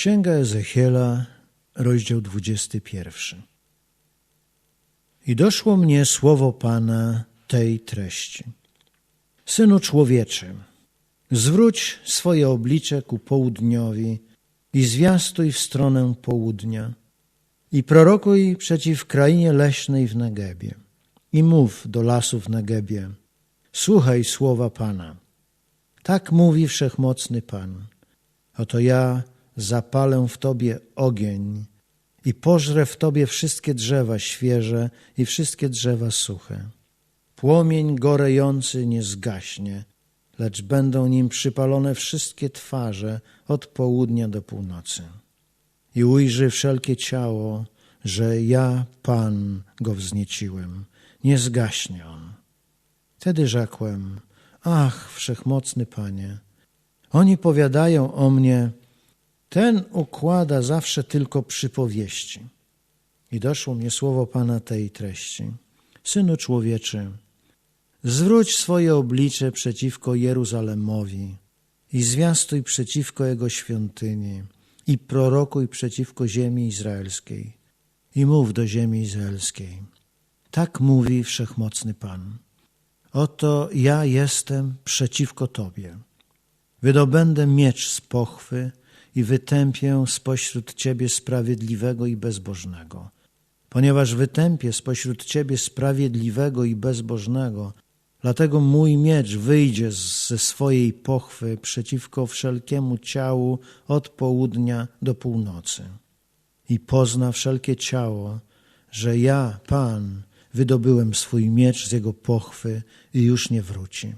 Księga Ezechiela, rozdział 21. I doszło mnie słowo Pana tej treści. Synu człowieczy, zwróć swoje oblicze ku południowi i zwiastuj w stronę południa i prorokuj przeciw krainie leśnej w Negebie i mów do lasów w Negebie. Słuchaj słowa Pana. Tak mówi Wszechmocny Pan. Oto ja zapalę w Tobie ogień i pożrę w Tobie wszystkie drzewa świeże i wszystkie drzewa suche. Płomień gorejący nie zgaśnie, lecz będą nim przypalone wszystkie twarze od południa do północy. I ujrzy wszelkie ciało, że ja, Pan, go wznieciłem. Nie zgaśnie on. Wtedy rzekłem, ach, wszechmocny Panie, oni powiadają o mnie, ten układa zawsze tylko przypowieści. I doszło mnie słowo Pana tej treści. Synu człowieczy, zwróć swoje oblicze przeciwko Jeruzalemowi i zwiastuj przeciwko jego świątyni i prorokuj przeciwko ziemi izraelskiej i mów do ziemi izraelskiej. Tak mówi Wszechmocny Pan. Oto ja jestem przeciwko Tobie. Wydobędę miecz z pochwy i wytępię spośród Ciebie sprawiedliwego i bezbożnego. Ponieważ wytępię spośród Ciebie sprawiedliwego i bezbożnego, dlatego mój miecz wyjdzie ze swojej pochwy przeciwko wszelkiemu ciału od południa do północy. I pozna wszelkie ciało, że ja, Pan, wydobyłem swój miecz z jego pochwy i już nie wróci.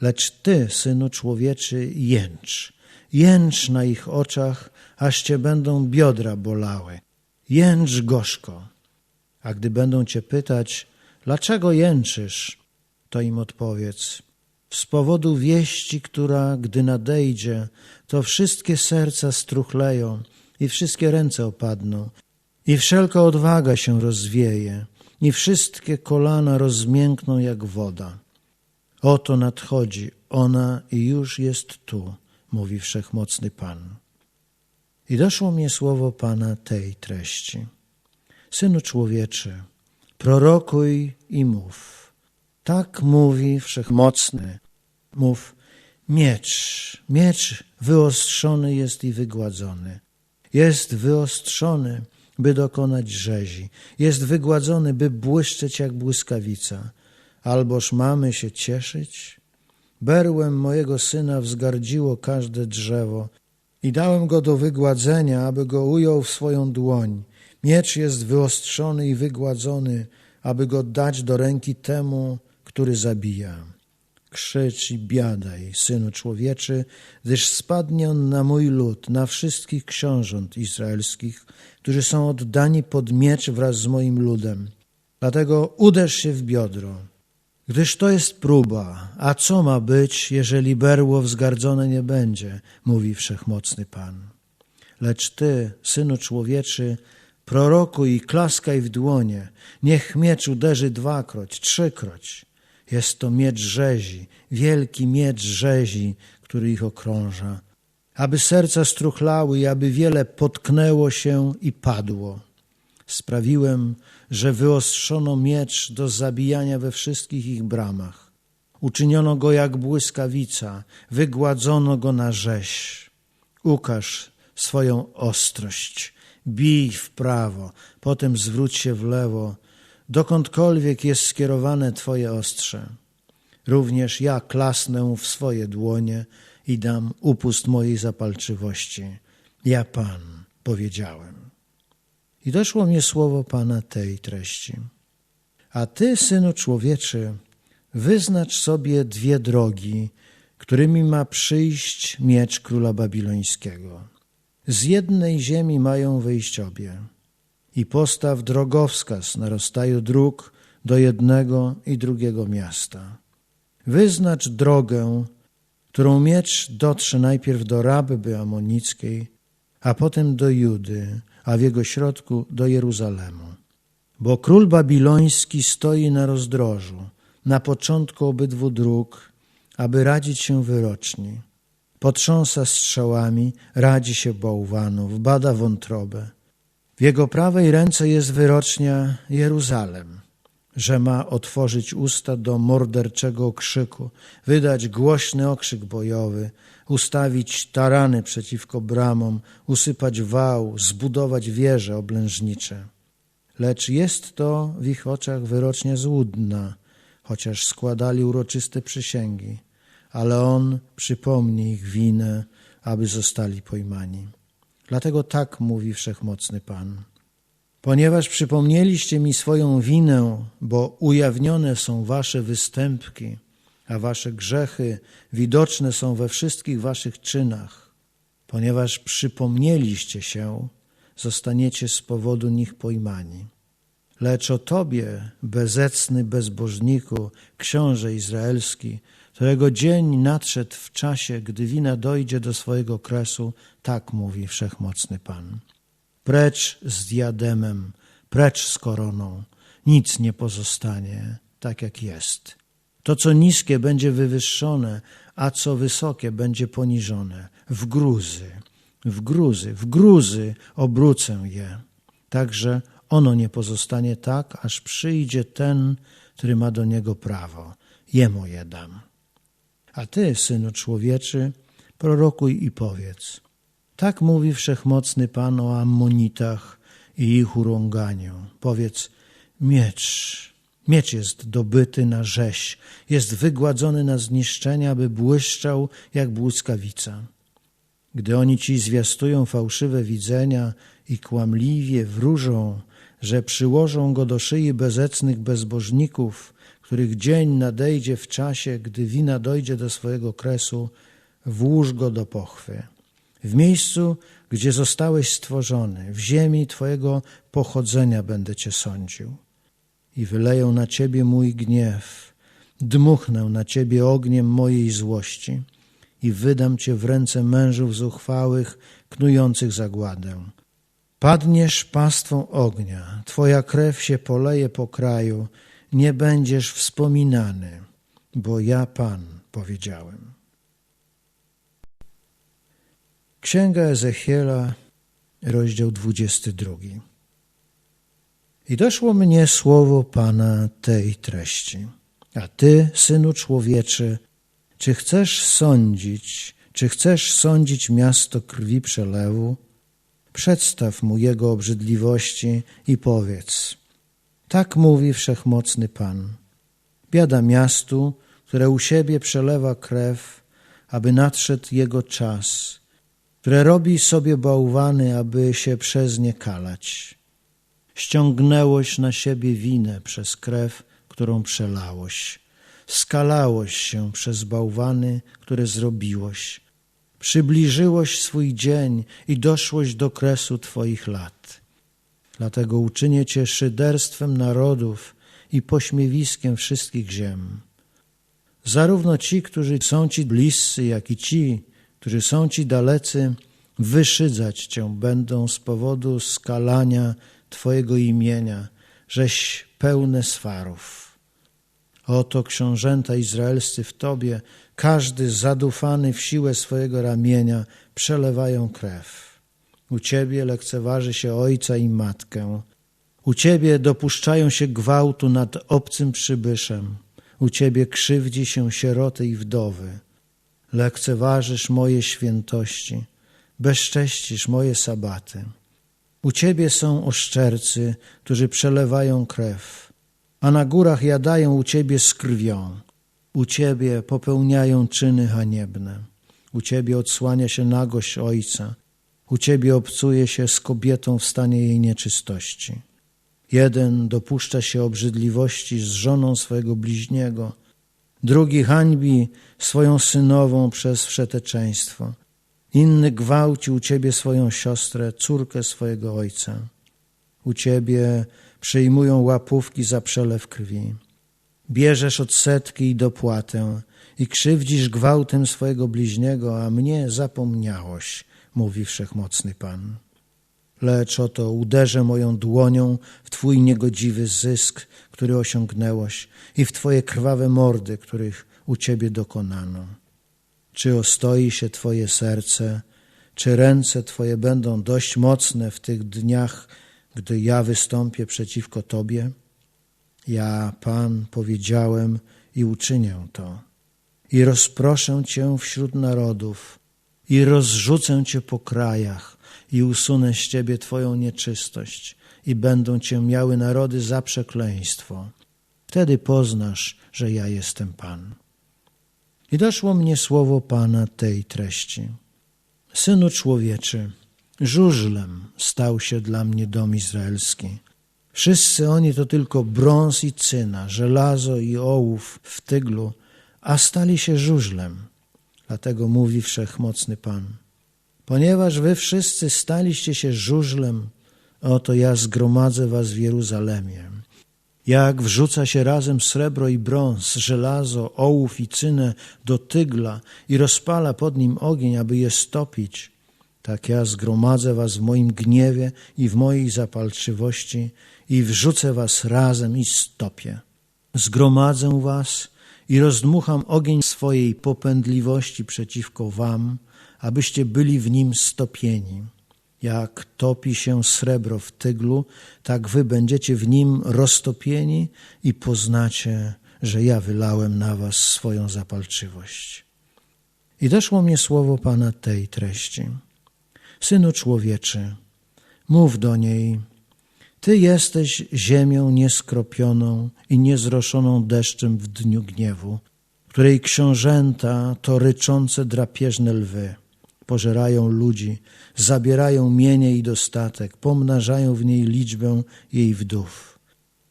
Lecz Ty, Synu Człowieczy, jęcz, jęcz na ich oczach, aż Cię będą biodra bolały. Jęcz gorzko. A gdy będą Cię pytać, dlaczego jęczysz, to im odpowiedz, z powodu wieści, która, gdy nadejdzie, to wszystkie serca struchleją i wszystkie ręce opadną i wszelka odwaga się rozwieje i wszystkie kolana rozmiękną jak woda. Oto nadchodzi ona i już jest tu, mówi wszechmocny Pan. I doszło mnie słowo Pana tej treści. Synu człowieczy, prorokuj i mów. Tak mówi wszechmocny. Mów, miecz, miecz wyostrzony jest i wygładzony. Jest wyostrzony, by dokonać rzezi. Jest wygładzony, by błyszczeć jak błyskawica. Alboż mamy się cieszyć? Berłem mojego syna wzgardziło każde drzewo i dałem go do wygładzenia, aby go ujął w swoją dłoń. Miecz jest wyostrzony i wygładzony, aby go dać do ręki temu, który zabija. Krzycz i biadaj, synu człowieczy, gdyż spadnie on na mój lud, na wszystkich książąt izraelskich, którzy są oddani pod miecz wraz z moim ludem. Dlatego uderz się w biodro, gdyż to jest próba. A co ma być, jeżeli berło wzgardzone nie będzie, mówi wszechmocny Pan. Lecz ty, synu człowieczy, prorokuj i klaskaj w dłonie, niech miecz uderzy dwakroć, trzykroć. Jest to miecz rzezi, wielki miecz rzezi, który ich okrąża, aby serca struchlały i aby wiele potknęło się i padło. Sprawiłem, że wyostrzono miecz do zabijania we wszystkich ich bramach. Uczyniono go jak błyskawica, wygładzono go na rzeź. Ukaż swoją ostrość, bij w prawo, potem zwróć się w lewo, dokądkolwiek jest skierowane Twoje ostrze. Również ja klasnę w swoje dłonie i dam upust mojej zapalczywości. Ja Pan powiedziałem. I doszło mnie słowo Pana tej treści. A Ty, Synu Człowieczy, wyznacz sobie dwie drogi, którymi ma przyjść miecz króla babilońskiego. Z jednej ziemi mają wyjść obie i postaw drogowskaz na rozstaju dróg do jednego i drugiego miasta. Wyznacz drogę, którą miecz dotrze najpierw do Rabby Amonickiej, a potem do Judy, a w jego środku do Jeruzalemu. Bo król babiloński stoi na rozdrożu, na początku obydwu dróg, aby radzić się wyroczni. potrząsa strzałami, radzi się bałwanów, bada wątrobę. W jego prawej ręce jest wyrocznia Jeruzalem, że ma otworzyć usta do morderczego okrzyku, wydać głośny okrzyk bojowy, ustawić tarany przeciwko bramom, usypać wał, zbudować wieże oblężnicze. Lecz jest to w ich oczach wyrocznia złudna, chociaż składali uroczyste przysięgi, ale On przypomni ich winę, aby zostali pojmani. Dlatego tak mówi Wszechmocny Pan. Ponieważ przypomnieliście mi swoją winę, bo ujawnione są wasze występki, a wasze grzechy widoczne są we wszystkich waszych czynach, ponieważ przypomnieliście się, zostaniecie z powodu nich pojmani. Lecz o Tobie, bezecny bezbożniku, książę izraelski, którego dzień nadszedł w czasie, gdy wina dojdzie do swojego kresu, tak mówi Wszechmocny Pan. Precz z diademem, precz z koroną, nic nie pozostanie tak jak jest. To, co niskie, będzie wywyższone, a co wysokie, będzie poniżone. W gruzy, w gruzy, w gruzy obrócę je. Także ono nie pozostanie tak, aż przyjdzie ten, który ma do niego prawo. Jemu je dam. A ty, synu człowieczy, prorokuj i powiedz. Tak mówi wszechmocny Pan o Ammonitach i ich urąganiu. Powiedz, miecz, miecz jest dobyty na rzeź, jest wygładzony na zniszczenie, aby błyszczał jak błyskawica. Gdy oni ci zwiastują fałszywe widzenia i kłamliwie wróżą, że przyłożą go do szyi bezecnych bezbożników, których dzień nadejdzie w czasie, gdy wina dojdzie do swojego kresu, włóż go do pochwy. W miejscu, gdzie zostałeś stworzony, w ziemi Twojego pochodzenia będę Cię sądził. I wyleję na Ciebie mój gniew, dmuchnę na Ciebie ogniem mojej złości i wydam Cię w ręce mężów zuchwałych, knujących zagładę. Padniesz pastwą ognia, Twoja krew się poleje po kraju, nie będziesz wspominany, bo ja Pan powiedziałem. Księga Ezechiela, rozdział 22. I doszło mnie słowo Pana tej treści. A Ty, Synu Człowieczy, czy chcesz sądzić, czy chcesz sądzić miasto krwi przelewu? Przedstaw mu jego obrzydliwości i powiedz. Tak mówi wszechmocny Pan. Biada miastu, które u siebie przelewa krew, aby nadszedł jego czas – które robi sobie bałwany, aby się przez nie kalać. Ściągnęłoś na siebie winę przez krew, którą przelałoś. Skalałoś się przez bałwany, które zrobiłoś. Przybliżyłoś swój dzień i doszłoś do kresu Twoich lat. Dlatego uczynię Cię szyderstwem narodów i pośmiewiskiem wszystkich ziem. Zarówno ci, którzy są Ci bliscy, jak i ci, którzy są Ci dalecy, wyszydzać Cię będą z powodu skalania Twojego imienia, żeś pełne swarów. Oto książęta izraelscy w Tobie, każdy zadufany w siłę swojego ramienia, przelewają krew. U Ciebie lekceważy się ojca i matkę. U Ciebie dopuszczają się gwałtu nad obcym przybyszem. U Ciebie krzywdzi się sieroty i wdowy lekceważysz moje świętości, bezcześcisz moje sabaty. U Ciebie są oszczercy, którzy przelewają krew, a na górach jadają u Ciebie z krwią. U Ciebie popełniają czyny haniebne. U Ciebie odsłania się nagość Ojca. U Ciebie obcuje się z kobietą w stanie jej nieczystości. Jeden dopuszcza się obrzydliwości z żoną swojego bliźniego, drugi hańbi swoją synową przez wszeteczeństwo. Inny gwałci u ciebie swoją siostrę, córkę swojego ojca. U ciebie przyjmują łapówki za przelew krwi. Bierzesz odsetki i dopłatę i krzywdzisz gwałtem swojego bliźniego, a mnie zapomniałoś, mówi wszechmocny Pan lecz oto uderzę moją dłonią w Twój niegodziwy zysk, który osiągnęłaś, i w Twoje krwawe mordy, których u Ciebie dokonano. czy ostoi się Twoje serce, czy ręce Twoje będą dość mocne w tych dniach, gdy ja wystąpię przeciwko Tobie? Ja, Pan, powiedziałem i uczynię to. I rozproszę Cię wśród narodów, i rozrzucę Cię po krajach, i usunę z Ciebie Twoją nieczystość, i będą Cię miały narody za przekleństwo. Wtedy poznasz, że ja jestem Pan. I doszło mnie słowo Pana tej treści. Synu człowieczy, żużlem stał się dla mnie dom izraelski. Wszyscy oni to tylko brąz i cyna, żelazo i ołów w tyglu, a stali się żużlem. Dlatego mówi wszechmocny Pan. Ponieważ wy wszyscy staliście się żużlem, oto ja zgromadzę was w Jeruzalemie. Jak wrzuca się razem srebro i brąz, żelazo, ołów i cynę do tygla i rozpala pod nim ogień, aby je stopić, tak ja zgromadzę was w moim gniewie i w mojej zapalczywości i wrzucę was razem i stopię. Zgromadzę was i rozdmucham ogień swojej popędliwości przeciwko wam, abyście byli w nim stopieni. Jak topi się srebro w tyglu, tak wy będziecie w nim roztopieni i poznacie, że ja wylałem na was swoją zapalczywość. I doszło mnie słowo Pana tej treści. Synu człowieczy, mów do niej, Ty jesteś ziemią nieskropioną i niezroszoną deszczem w dniu gniewu, której książęta to ryczące drapieżne lwy pożerają ludzi, zabierają mienie i dostatek, pomnażają w niej liczbę jej wdów.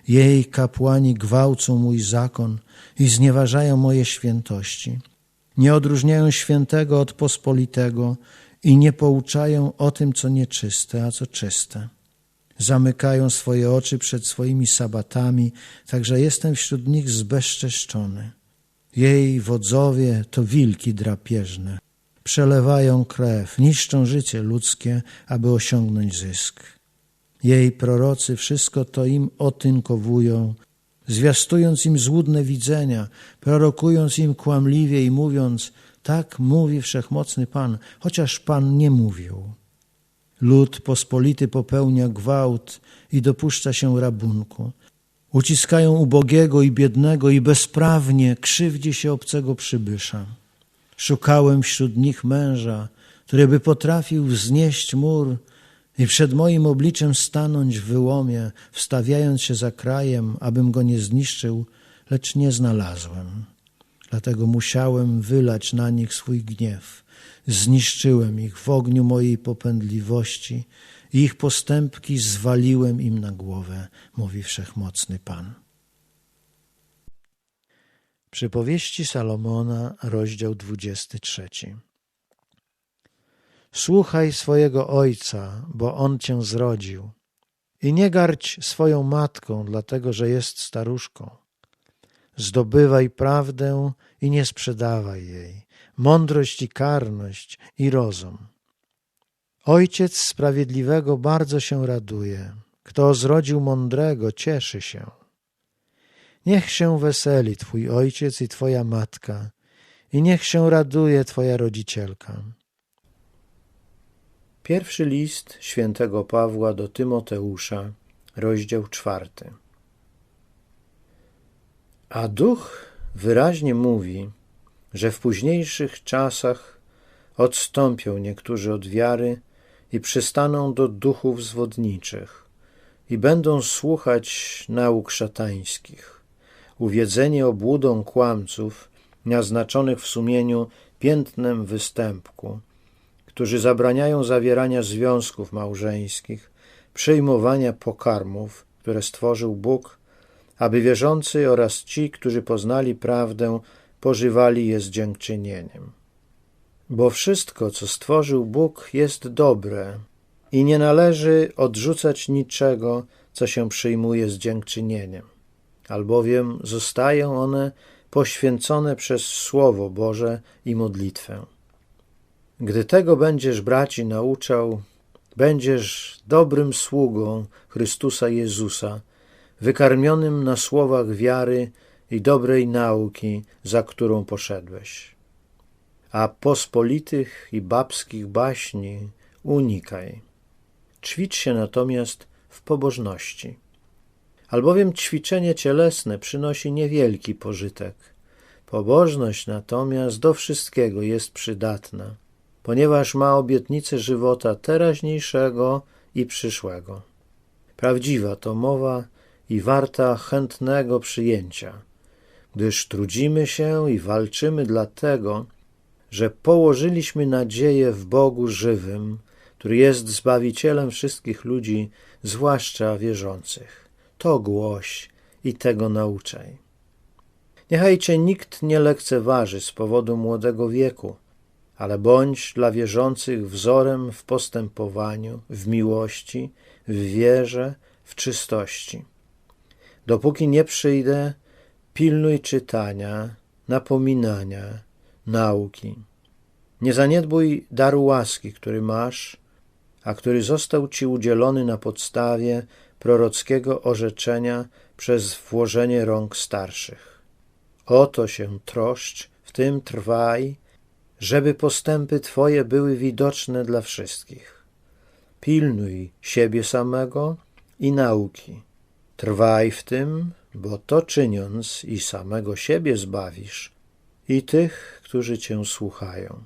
Jej kapłani gwałcą mój zakon i znieważają moje świętości. Nie odróżniają świętego od pospolitego i nie pouczają o tym, co nieczyste, a co czyste. Zamykają swoje oczy przed swoimi sabatami, także jestem wśród nich zbezczeszczony. Jej wodzowie to wilki drapieżne przelewają krew, niszczą życie ludzkie, aby osiągnąć zysk. Jej prorocy wszystko to im otynkowują, zwiastując im złudne widzenia, prorokując im kłamliwie i mówiąc, tak mówi wszechmocny Pan, chociaż Pan nie mówił. Lud pospolity popełnia gwałt i dopuszcza się rabunku. Uciskają ubogiego i biednego i bezprawnie krzywdzi się obcego przybysza. Szukałem wśród nich męża, który by potrafił wznieść mur i przed moim obliczem stanąć w wyłomie, wstawiając się za krajem, abym go nie zniszczył, lecz nie znalazłem. Dlatego musiałem wylać na nich swój gniew. Zniszczyłem ich w ogniu mojej popędliwości i ich postępki zwaliłem im na głowę, mówi wszechmocny Pan. Przypowieści Salomona, rozdział 23. Słuchaj swojego ojca, bo on cię zrodził, i nie garć swoją matką, dlatego że jest staruszką. Zdobywaj prawdę i nie sprzedawaj jej, mądrość i karność i rozum. Ojciec sprawiedliwego bardzo się raduje, kto zrodził mądrego, cieszy się. Niech się weseli Twój ojciec i Twoja matka, i niech się raduje Twoja rodzicielka. Pierwszy list świętego Pawła do Tymoteusza, rozdział czwarty. A duch wyraźnie mówi, że w późniejszych czasach odstąpią niektórzy od wiary i przystaną do duchów zwodniczych i będą słuchać nauk szatańskich uwiedzenie obłudą kłamców, naznaczonych w sumieniu piętnem występku, którzy zabraniają zawierania związków małżeńskich, przyjmowania pokarmów, które stworzył Bóg, aby wierzący oraz ci, którzy poznali prawdę, pożywali je z dziękczynieniem. Bo wszystko, co stworzył Bóg, jest dobre i nie należy odrzucać niczego, co się przyjmuje z dziękczynieniem albowiem zostają one poświęcone przez Słowo Boże i modlitwę. Gdy tego będziesz braci nauczał, będziesz dobrym sługą Chrystusa Jezusa, wykarmionym na słowach wiary i dobrej nauki, za którą poszedłeś. a pospolitych i babskich baśni unikaj. Ćwicz się natomiast w pobożności. Albowiem ćwiczenie cielesne przynosi niewielki pożytek. Pobożność natomiast do wszystkiego jest przydatna, ponieważ ma obietnicę żywota teraźniejszego i przyszłego. Prawdziwa to mowa i warta chętnego przyjęcia, gdyż trudzimy się i walczymy dlatego, że położyliśmy nadzieję w Bogu żywym, który jest Zbawicielem wszystkich ludzi, zwłaszcza wierzących. To głoś i tego nauczaj. Niechaj cię nikt nie lekceważy z powodu młodego wieku, ale bądź dla wierzących wzorem w postępowaniu, w miłości, w wierze, w czystości. Dopóki nie przyjdę, pilnuj czytania, napominania, nauki. Nie zaniedbuj daru łaski, który masz, a który został ci udzielony na podstawie prorockiego orzeczenia przez włożenie rąk starszych. Oto się troszcz, w tym trwaj, żeby postępy Twoje były widoczne dla wszystkich. Pilnuj siebie samego i nauki. Trwaj w tym, bo to czyniąc i samego siebie zbawisz, i tych, którzy Cię słuchają.